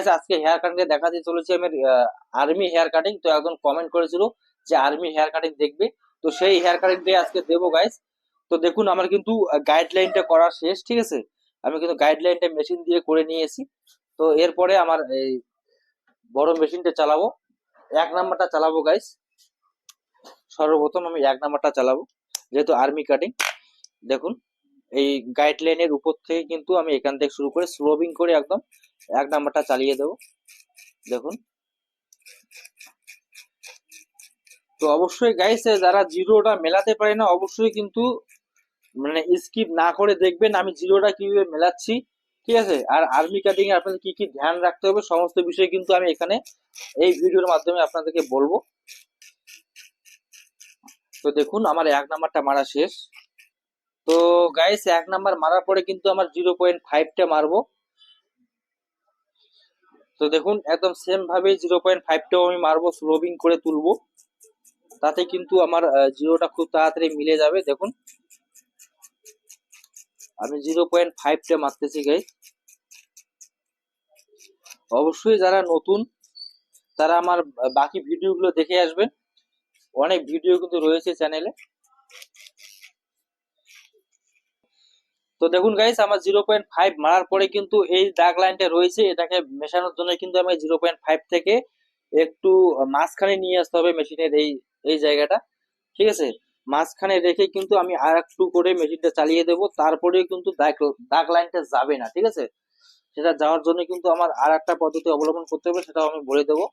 Guys আজকে hair cutting দেখাতে চলেছি আমি আর্মি হেয়ার কাটিং তো একজন কমেন্ট করেছিল যে আর্মি হেয়ার কাটিং দেখবে। তো সেই হেয়ার কাটিং দিয়ে আজকে দেবো গাইস তো দেখুন, আমার কিন্তু গাইডলাইনটা করা শেষ, ঠিক আছে? আমি কিন্তু গাইডলাইনটা মেশিন দিয়ে করে নিয়েছি। তো এরপরে আমার এই বড় মেশিনটা চালাবো। এক নাম্বারটা চালাবো গাইস সর্বপ্রথম আমি এক নাম্বারটা চালাবো, যেহেতু আর্মি কাটিং দেখুন, এই গাইডলাইনের উপর থেকে কিন্তু আমি এখান থেকে শুরু করে স্লোবিং করে একদম। এক নাম্বারটা চালিয়ে দেবো। দেখুন। তো অবশ্যই গাইস যারা জিরোটা মেলাতে পারে না, অবশ্যই কিন্তু মানে স্কিপ না করে দেখবেন, আমি জিরোটা কীভাবে মেলাচ্ছি। ঠিক আছে? আর আর্মি কাটিং এ আপনাদের কি কি ধ্যান রাখতে হবে, সমস্ত বিষয় কিন্তু আমি এখানে এই ভিডিওর মাধ্যমে আপনাদেরকে বলব। তো দেখুন, আমার এক নাম্বারটা মারা শেষ। তো গাইস এক নাম্বার মারার পরে কিন্তু আমার জিরো পয়েন্ট ফাইভটা মারবো। তো দেখুন, একদম সেম ভাবে জিরো পয়েন্ট ফাইভটাও আমি মারবো স্লোবিং করে তুলবো। তাতে কিন্তু আমার জিরোটা খুব তাড়াতাড়ি মিলে যাবে, দেখুন। আমি জিরো পয়েন্ট ফাইভটা মারতেছি গাই অবশ্যই যারা নতুন, তারা আমার বাকি ভিডিওগুলো দেখে আসবেন। অনেক ভিডিও কিন্তু রয়েছে চ্যানেলে তো দেখুন গাইস আমার জিরো পয়েন্ট ফাইভ মারার পরে কিন্তু এই দাগ লাইনটা রয়েছে, এটাকে মেশানোর জন্য কিন্তু আমি জিরো পয়েন্ট ফাইভ থেকে একটু মাঝখানে নিয়ে আসতে হবে মেশিনের এই এই জায়গাটা। ঠিক আছে? মাঝখানে রেখে কিন্তু আমি আর একটু করে মেশিনটা চালিয়ে দেবো, তারপরে কিন্তু দাগ দাগ লাইনটা যাবে না, ঠিক আছে? সেটা যাওয়ার জন্য কিন্তু আমার আর একটা পদ্ধতি অবলম্বন করতে হবে, সেটাও আমি বলে দেবো।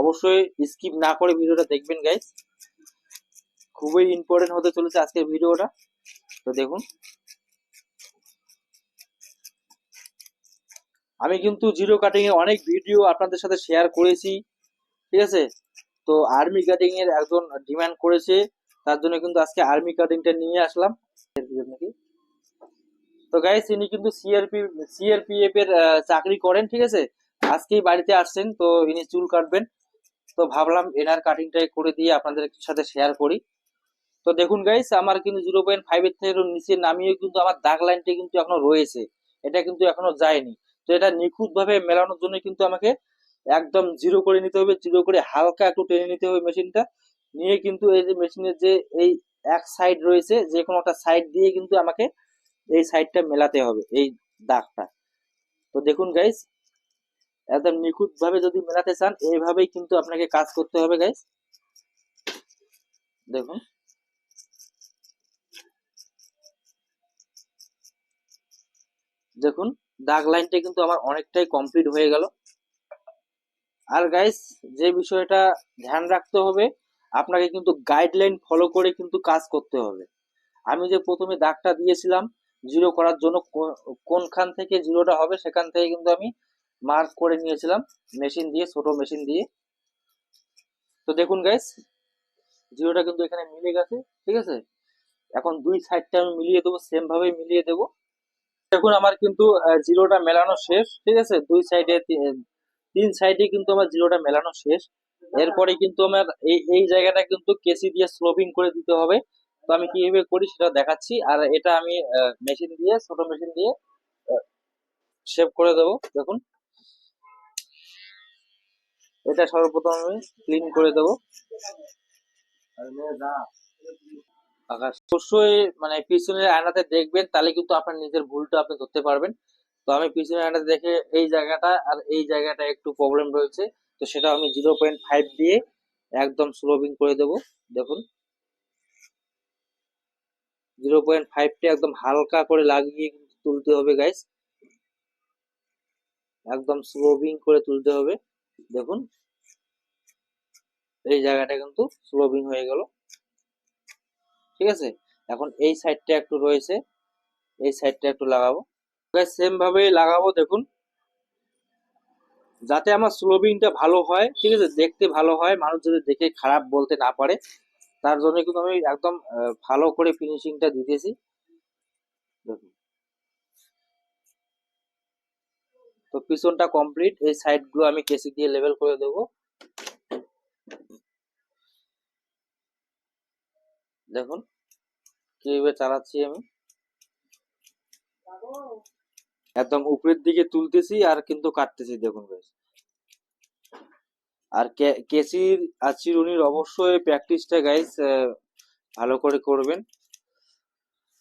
অবশ্যই স্কিপ না করে ভিডিওটা দেখবেন গাইস খুবই ইম্পর্টেন্ট হতে চলেছে আজকের ভিডিওটা। তো দেখুন। আমি কিন্তু জিরো কাটিং এ অনেক ভিডিও আপনাদের সাথে শেয়ার করেছি, ঠিক আছে? তো আর্মি কাটিং এর একজন ডিমান্ড করেছে, তার জন্য কিন্তু আজকে আর্মি কাটিংটা নিয়ে আসলাম। তো গাইস ইনি কিন্তু সিআরপি সিআরপিএফ এর চাকরি করেন, ঠিক আছে? আজকেই বাড়িতে আসছেন, তো ইনি চুল কাটবেন। তো ভাবলাম এনার কাটিংটাই করে দিয়ে আপনাদের সাথে শেয়ার করি। তো দেখুন গাইস আমার কিন্তু জিরো পয়েন্ট ফাইভ এর থেকে নিচে নামিয়ে কিন্তু আমার দাগ লাইনটা কিন্তু এখনও রয়েছে। এটা কিন্তু এখনও যায়নি। তো এটা নিখুঁত ভাবে মেলানোর জন্য কিন্তু আমাকে একদম জিরো করে নিতে হবে, জিরো করে হালকা একটু টেনে নিতে হবে মেশিনটা। নিয়ে কিন্তু এই যে মেশিনের যে এই এক সাইড রয়েছে, যে কোনো একটা সাইড দিয়ে কিন্তু আমাকে এই সাইডটা মেলাতে হবে, এই দাগটা। তো দেখুন গাইস একদম নিখুঁত ভাবে যদি মেলাতে চান, এইভাবেই কিন্তু আপনাকে কাজ করতে হবে গাইস দেখুন। দেখুন। দাগ লাইনটা কিন্তু আমার অনেকটাই কমপ্লিট হয়ে গেল। আর গাইস যে বিষয়টা ধ্যান রাখতে হবে, আপনাকে কিন্তু গাইডলাইন ফলো করে কিন্তু কাজ করতে হবে। আমি যে প্রথমে দাগটা দিয়েছিলাম জিরো করার জন্য কোনখান থেকে জিরোটা হবে সেখান থেকে কিন্তু আমি মার্ক করে নিয়েছিলাম মেশিন দিয়ে, ছোট মেশিন দিয়ে। তো দেখুন গাইস জিরোটা কিন্তু এখানে মিলে গেছে, ঠিক আছে? এখন দুই সাইডটা আমি মিলিয়ে দেবো সেম ভাবে মিলিয়ে দেবো। দেখুন আমার কিন্তু জিরোটা মেলানো শেষ, ঠিক আছে? দুই সাইডে তিন সাইডে কিন্তু আমার জিরোটা মেলানো শেষ। এরপরে কিন্তু আমার এই এই জায়গাটা কিন্তু কেসি দিয়ে স্লোপিং করে দিতে হবে। তো আমি কীভাবে করি সেটা দেখাচ্ছি। আর এটা আমি মেশিন দিয়ে, ছোট মেশিন দিয়ে শেভ করে দেব। দেখুন। এটা সর্বপ্রথম আমি ক্লিন করে দেব। অবশ্যই মানে পিছনের আয়নাতে দেখবেন, তাহলে কিন্তু আপনার নিজের ভুলটা আপনি ধরতে পারবেন। তো আমি পিছনের আয়নাতে দেখে এই জায়গাটা আর এই জায়গাটা একটু প্রবলেম রয়েছে। তো সেটা আমি জিরো পয়েন্ট ফাইভ দিয়ে একদম স্লোবিং করে দেব। দেখুন। জিরো পয়েন্ট ফাইভটা একদম হালকা করে লাগিয়ে তুলতে হবে গাইস একদম স্লোবিং করে তুলতে হবে। দেখুন। এই জায়গাটা কিন্তু স্লোবিং হয়ে গেল। ঠিক আছে? এখন এই সাইডটা একটু রয়েছে। এই সাইডটা একটু লাগাবো। সেম ভাবে লাগাবো, দেখুন। যাতে আমার স্লোবিংটা ভালো হয়, ঠিক আছে? দেখতে ভালো হয়, মানুষ যদি দেখে খারাপ বলতে না পারে, তার জন্য কিন্তু আমি একদম ভালো করে ফিনিশিংটা দিতেছি। দেখুন। তো পিছনটা কমপ্লিট এই সাইডগুলো আমি কেসি দিয়ে লেভেল করে দেবো। দেখুন, কীভাবে চালাচ্ছি আমি। একদম উপরের দিকে তুলতেছি আর কিন্তু কাটতেছি, দেখুন বেশ। আর কেসির আর চিরুনির অবশ্যই প্র্যাকটিসটা গাইস ভালো করে করবেন।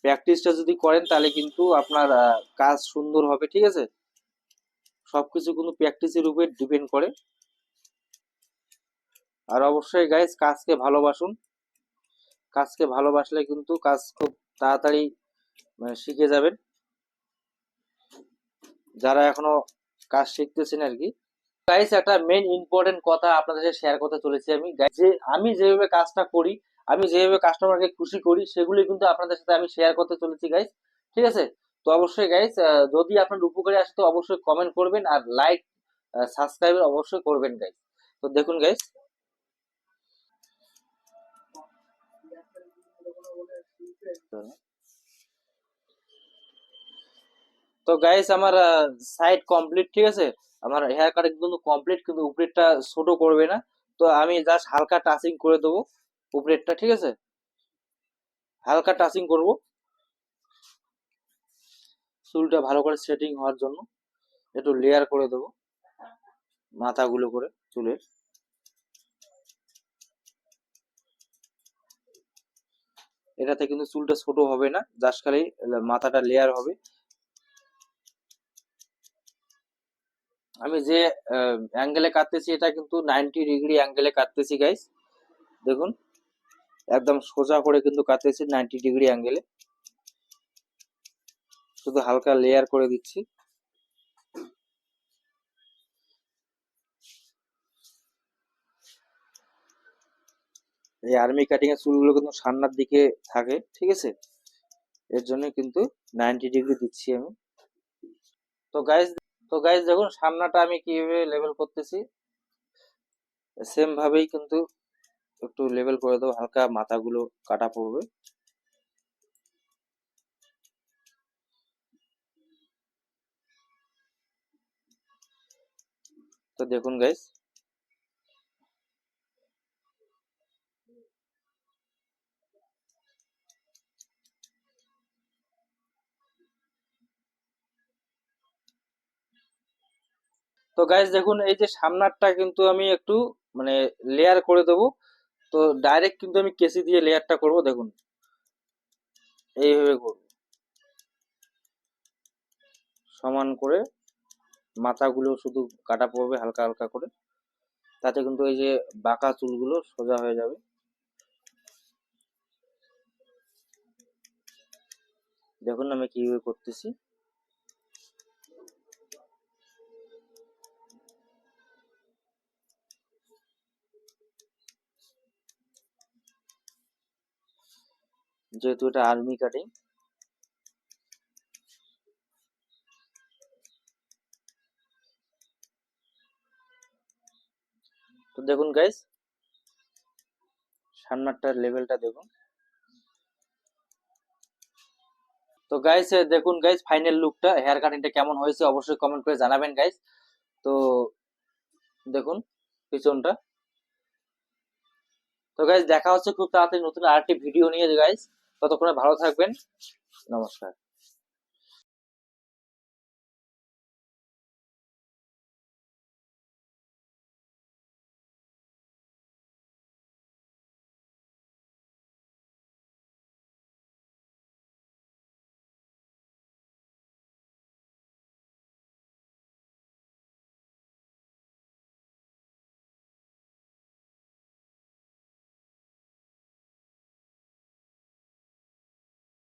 প্র্যাকটিসটা যদি করেন তাহলে কিন্তু আপনার কাজ সুন্দর হবে, ঠিক আছে? সবকিছু কিন্তু প্র্যাকটিসের উপর ডিপেন্ড করে। আর অবশ্যই গাইস কাজকে ভালোবাসুন। কাজকে ভালোবাসলে কিন্তু কাজ খুব তাড়াতাড়ি মানে শিখে যাবেন। যারা এখনও কাজ শিখতেছেন আর কি। গাইস একটা মেন ইম্পর্টেন্ট কথা আপনাদের সাথে শেয়ার করতে চলেছি আমি। যে আমি যেভাবে কাজটা করি, আমি যেভাবে কাস্টমারকে খুশি করি, সেগুলি কিন্তু আপনাদের সাথে আমি শেয়ার করতে চলেছি গাইস ঠিক আছে? তো অবশ্যই গাইস যদি আপনার উপকারে আসে তো অবশ্যই কমেন্ট করবেন আর লাইক সাবস্ক্রাইব অবশ্যই করবেন গাইস তো দেখুন গাইস তো গাইস আমার সাইড কমপ্লিট ঠিক আছে আমার হেয়ার কাট কিন্তু কমপ্লিট কিন্তু উপরেরটা ছোট করবে না। তো আমি জাস্ট হালকা টাচিং করে দেবো উপরেরটা ঠিক আছে? হালকা টাচিং করব। চুলটা ভালো করে সেটিং হওয়ার জন্য একটু লেয়ার করে দেবো মাথাগুলো করে চুলের। এটাতে কিন্তু চুলটা ছোট হবে না, জাস্ট খালি মাথাটা লেয়ার হবে। আমি যে অ্যাঙ্গেলে কাটতেছি, এটা কিন্তু নাইনটি ডিগ্রি অ্যাঙ্গেলে কাটতেছি গাইস দেখুন, একদম সোজা করে কিন্তু কাটতেছি নাইনটি ডিগ্রি অ্যাঙ্গেলে শুধু হালকা লেয়ার করে দিচ্ছি। এই আর্মি কাটিং এর চুলগুলো কিন্তু সামনের দিকে থাকে, ঠিক আছে? এর জন্য কিন্তু নাইনটি ডিগ্রি দিচ্ছি আমি। তো গাইস তো গাইস দেখুন, সামনাটা আমি কীভাবে লেভেল করতেছি? সেম ভাবেই কিন্তু একটু লেভেল করে দেবো, হালকা মাথাগুলো কাটা পড়বে। তো দেখুন গাইস তো গাইস দেখুন, এই যে সামনারটা কিন্তু আমি একটু মানে লেয়ার করে দেবো। তো ডাইরেক্ট কিন্তু আমি কেসি দিয়ে লেয়ারটা করব, দেখুন। এইভাবে করব। সমান করে মাথাগুলো শুধু কাটা পড়বে, হালকা হালকা করে। তাতে কিন্তু এই যে বাঁকা চুলগুলো সোজা হয়ে যাবে। দেখুন আমি কীভাবে করতেছি। যেহেতু এটা আর্মি কাটিং, তো দেখুন গাইস সামনারটার লেভেলটা দেখুন। তো গাইস দেখুন গাইস ফাইনাল লুকটা হেয়ার কাটিংটা কেমন হয়েছে অবশ্যই কমেন্ট করে জানাবেন গাইস তো দেখুন, পিছনটা। তো গাইজ দেখা হচ্ছে খুব তাড়াতাড়ি নতুন আরেকটি ভিডিও নিয়ে। গাইজ ততক্ষণে ভালো থাকবেন। নমস্কার।